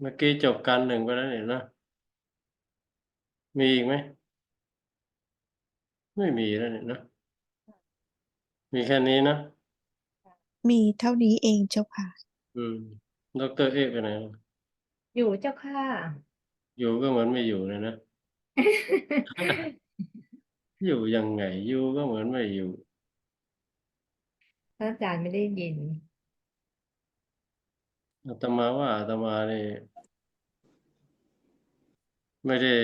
เมื่อกี้จบการหนึ่งไปแล้วนี่นะ มีอีกไหม ไม่มีแล้วนี่นะ มีแค่นี้นะ มีเท่านี้เองเจ้าค่ะ อืมดอกเตอรเอกไปไหนอยู่เจ้าค่ะ อยู่ก็เหมือนไม่อยู่เลยนะ อยู่ยังไง อยู่ก็เหมือนไม่อยู่ พระอาจารย์ไม่ได้ยิน อาตมาว่าอาตมานี่ไม่ได้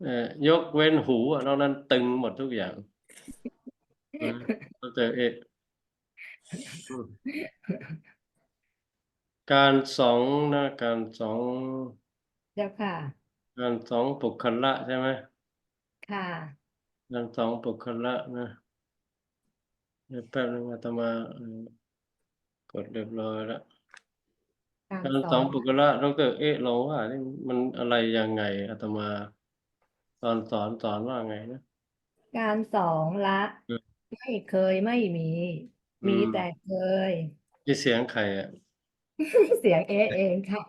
เอ่อยกเว้นหูอะนอกนั้นตึงหมดทุกอย่างนะดอกเตอรเอกอืมการสองนะการสองเจ้าค่ะ การสองปุคละใช่ไหมค่ะการสองปุคละนะเดี๋ยวแป๊บนึงอาตมาเอ่อกดเรียบร้อยแล้ว การการสสอองงปุคละดอกเตอรเอกลองว่านี่มันอะไรยังไงอาตมาตอนสอนสอนว่าไงนะการสองละอืมไม่เคยไม่มี มีอืมแต่เคยนี่เสียงใครอะเสียงเอะเองค่ะ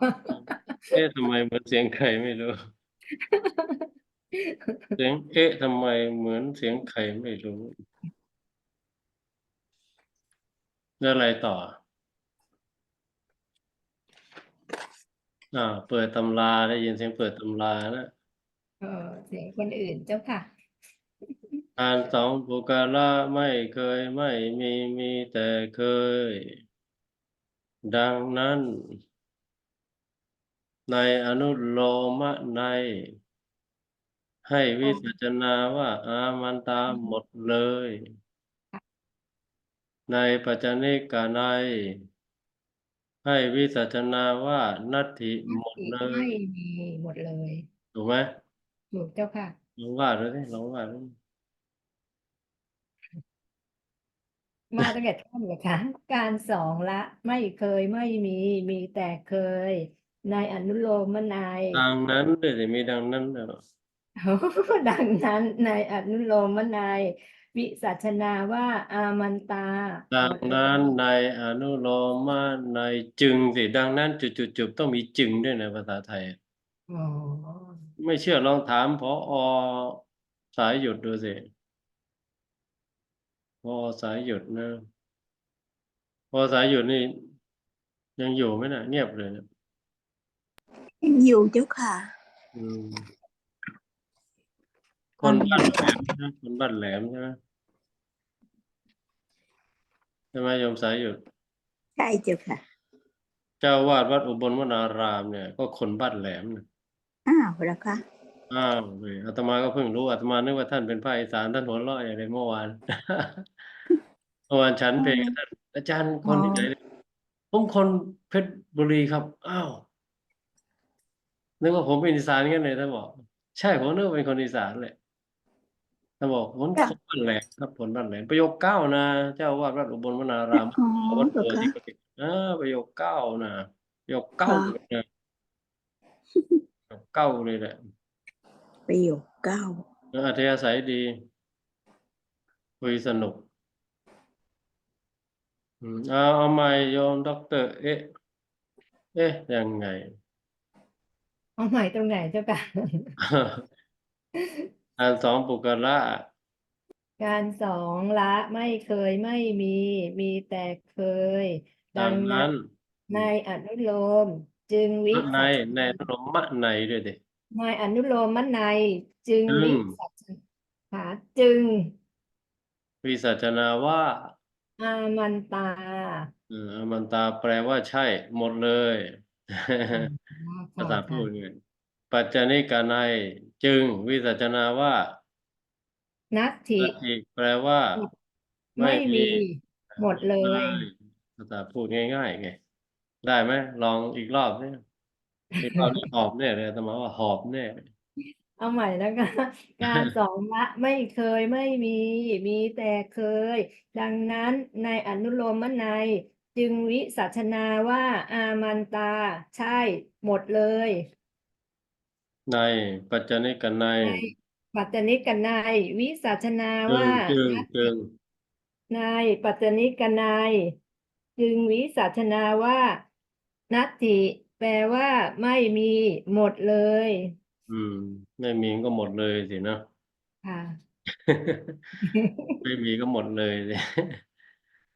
เอ๊ะทำไมเหมือนเสียงใครไม่รู้ เสียงเอ๊ะทำไมเหมือนเสียงใครไม่รู้แล้วอะไรต่อ อ่า เปิดตำราได้ยินเสียงเปิดตำรานะเออเสียงคนอื่นเจ้าค่ะการสองปุกละไม่เคยไม่มีมีแต่เคย ดังนั้น ในอนุโลมนัยให้วิสัชนาว่า อามันตาหมดเลย ในปัจจณิกานัย ให้วิสัชนาว่านัตถิหมดเลไม่ยมีหมดเลยถูกไหมถูกเจ้าค่ะลองว่าดูสิลองว่าดูมาตั้งแต่ต้นเลยค่ะ การสองละ ไม่เคยไม่มีมีแต่เคย ในอนุโลมนัยดังนั้นด้วยสิมีดังนั้นด้วยเหรอ ดังนั้นในอนุโลมนัย วิสัชนาว่าอามันตา ดังหมดเลยนั้นในอนุโลมในจึงสิดังนั้นจุดๆๆต้องมีจึงด้วยในภาษาไทย อ๋อ ไม่เชื่อลองถามพออสายหยุดดูสิพอสายหยุดนะพอสายหยุดนี่ ยังอยู่ไหมนะเงียบเลยนะอยู่เจ้าค่ะ อืมคนบ้านแหลมนะคนบ้านแหลมใช่ไหมใช่ไหมโยมสายหยุดใช่เจ้าค่ะ เจ้าวาดวัดอุบลวนารามเนี่ย ก็คนบ้านแหลมนะอ้าวแล้วคะอ้าวเว้ยอาตมาก็เพิ่งรู้อาตมานึกว่าท่านเป็นภาคอีสานท่านหัวเราะอย่างไรเมื่อวานเมื่อวานฉันเพลงกับท่านอาจารย์คนที่ไหนเนี่ยผมคนเพชรบุรีครับ อ้าวนึกว่าผมเป็นอีสานกันเลยท่านบอก ใช่ผมนึกว่าเป็นคนอีสานเลย ท่านบอกผมคนบ้านแหลมครับคนบ้านแหลมประโยคเก้านะเจ้าวาดวัดอุบลวนารามอ๋อวัดเหรอเปิดคะ ที่ปฏิอ่าประโยคเก้านะประโยคเก้าค่ะ เลยนะประโยคเก้าเลยแหละประโยคเก้าแล้วอัธยาศัยดีคุยสนุกอืมเอาเอาใหม่โยมด็อกเตอร์เอ๊ะเอ๊ะยังไง เอาใหม่ตรงไหนเจ้าค่ะ อันสองปุกละการสองละไม่เคยไม่มีมีแต่เคย ดัดังงนั้นั้นนในอนุโลมจึงวิมะในสัชในอนุโลมมะในด้วยดิ ในอนุโลมนัยจึงจึวิงสัชหาจึงวิสัชนาว่าอามันตาเอออมันตาแปลว่าใช่ หมดเลยอ๋อภาค่ะษาพูค่ะดไงปัจจณิกาในย จึงวิสัชนาว่านัตถินัตถิแปลว่า ไม่ไม่มี มีหมดเลย ภาษาพูดง่ายๆไงได้ไหมลองอีกรอบเนี่ยอีกรอบนี้หอบแน่เลยอาตมาว่าหอบแน่เลยเอาใหม่แล้วกันการสองละไม่เคยไม่มี มีแต่เคย ดังนั้นในอนุโลมนัยจึงวิสัชนาว่าอามันตา ใช่ หมดเลย ในปัจจณิกนัยในปัจจนิกนัยวิสัชนาจึงว่า จึงนัตจึถิงในปัจจนิกนัยจึงวิสัชนาว่า นัตถิแปแปลว่าไม่มีหมดเลย อืม ไม่มีก็หมดเลยสิเนาะค่ะ ไม่มีก็หมดเลยสิ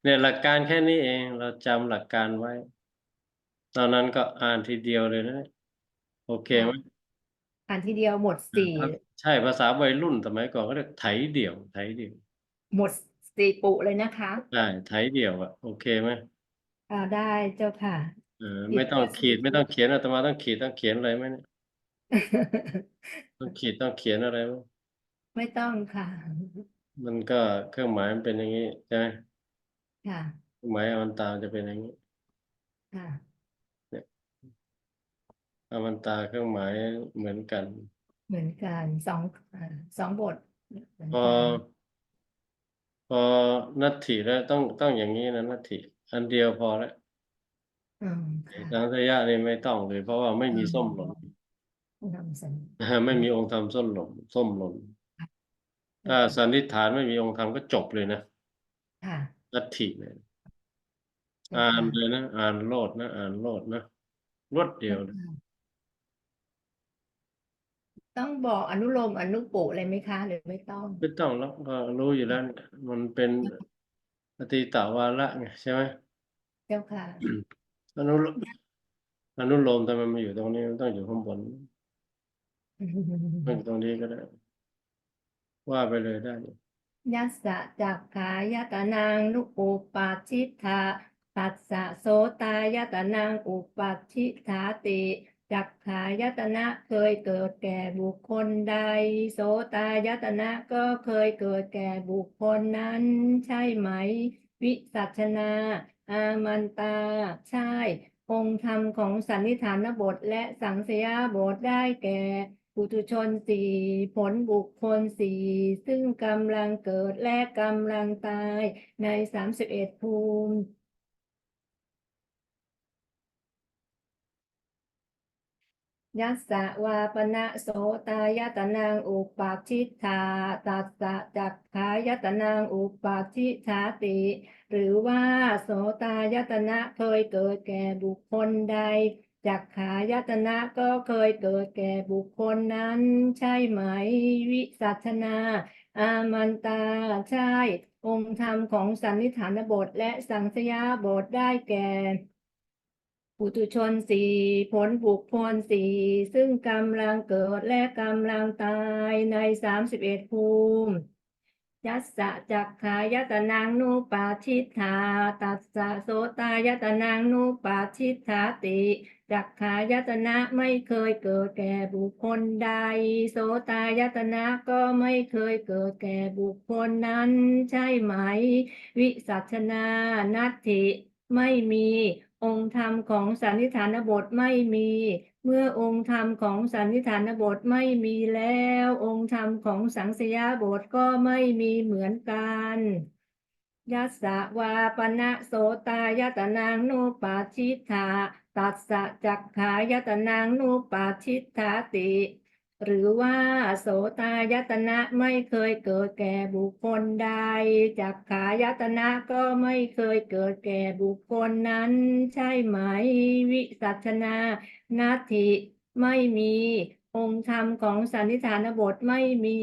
เนี่ยหลักการแค่นี้เอง เราจำหลักการไว้ ตอนนั้นก็อ่านทีเดียวเลยนะ โอเคไหม อ่านทีเดียวหมดสี่ครับใช่ภาษาวัยรุ่นสมัยก่อนก็เรียกไถเดี่ยว ไถเดี่ยว หมดสี่ปุเลยนะคะใช่ไถเดี่ยวอะโอเคไหมอ่าได้เจ้าค่ะเออขีดไม่ต้องแค่ขีดสี่ไม่ต้องเขียนอาตมาต้องขีดต้องเขียนอะไรไหมเนี่ยต้องขีดต้องเขียนอะไรไหมไม่ต้องค่ะ มันก็เครื่องหมายมันเป็นอย่างนี้ใช่ไหมค่ะเครื่องหมายอวันตาจะเป็นอย่างนี้ค่ะ อวันตาเครื่องหมายเหมือนกัน เหมือนกันสองอ่าสองบทเหมือนพอ กันพอนัตถิแล้วต้องต้องอย่างนี้นะนัตถิอันเดียวพอแล้วอืมค่ะสังสยะนี่ไม่ต้องเลย เพราะว่าไม่มีส้มหล่น นำเสนอไม่มีองค์ธรรมส้มหล่นส้มหล่นถ้าสันนิษฐานไม่มีองค์ธรรมก็จบเลยนะค่ะนัตถิเนี่ย เจ้าอ่านค่ะเลยนะ อ่านโลดนะ อ่านโลดนะรวดเดียวเลย ต้องบอกอนุโลมอนุปุอะไรไหมคะ หรือไม่ต้อง ไม่ต้องแล้วก็รู้อยู่แล้วเนี่ยมันเป็นอติตวาระไงใช่ไหมเจ้าค่ะ อนุโลมอนุโลมทำไมมาอยู่ตรงนี้มันต้องอยู่ข้างบนไม่อยู่ตรงนี้ก็ได้ ว่าไปเลยได้ ยัสสะจักขายตนังนุอุปัชชิทาตัสสะโสตายตนังอุปัชชิทาติ จักขายตนะเคยเกิดแก่บุคคลใด โสตายตนะก็เคยเกิดแก่บุคคลนั้น ใช่ไหม วิสัชนา อามันตา ใช่ องค์ธรรมของสันนิฐานบทและสังสยาบทได้แก่ปุถุชนสี่ผลบุคคลสี่ซึ่งกำลังเกิดและกำลังตายในสามสิบเอ็ดภูมิ ยัสสะวาปนะโสตายตนังอุปาชิตาตัสสะจักขายตนังอุปาชิชาติ หรือว่าโสตายตนะเคยเกิดแก่บุคคลใดจักขายตนะก็เคยเกิดแก่บุคคลนั้นใช่ไหม วิสัชนา อามันตาใช่ องค์ธรรมของสันนิฐานบทและสังสยาบทได้แก่ ปุถุชนสี่ผลบุคคลสี่ซึ่งกำลังเกิดและกำลังตายในสามสิบเอ็ดภูมิยัสสะจักขายตนังนุปาชิตาตัสสะโสตายตนังนุปาชิตาติจักขายตนะไม่เคยเกิดแก่บุคคลใด โสตายตนะก็ไม่เคยเกิดแก่บุคคลนั้น ใช่ไหม วิสัชนานัตถิไม่มี องค์ธรรมของสันนิฐานบทไม่มี เมื่อองค์ธรรมของสันนิฐานบทไม่มีแล้ว องค์ธรรมของสังสยาบทก็ไม่มีเหมือนกันยัสสะวาปนะโสตายตนังนุปาชิตาตัสสะจักขายตนังนุปาชิตาติ หรือว่าโสตายตนะไม่เคยเกิดแก่บุคคลใดจักขายตนะก็ไม่เคยเกิดแก่บุคคลนั้นใช่ไหม วิสัชนานาทิไม่มีองค์ธรรมของสันนิฐานบทไม่มี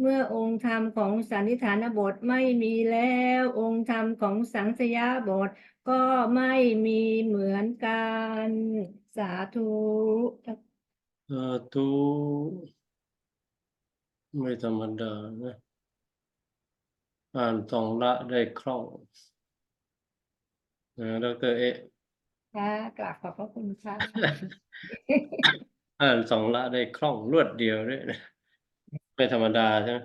เมื่อองค์ธรรมของสันนิฐานบทไม่มีแล้ว องค์ธรรมของสังสยาบทก็ไม่มีเหมือนกัน สาธุาธุไม่ธรรมดานะอ่านสองละได้คล่องนะดรเอะค่ะกราบขอบพระคุณค่ะอ่านสองละได้คล่องรวดเดียวด้วยนะไม่ธรรมดาใช่ไหม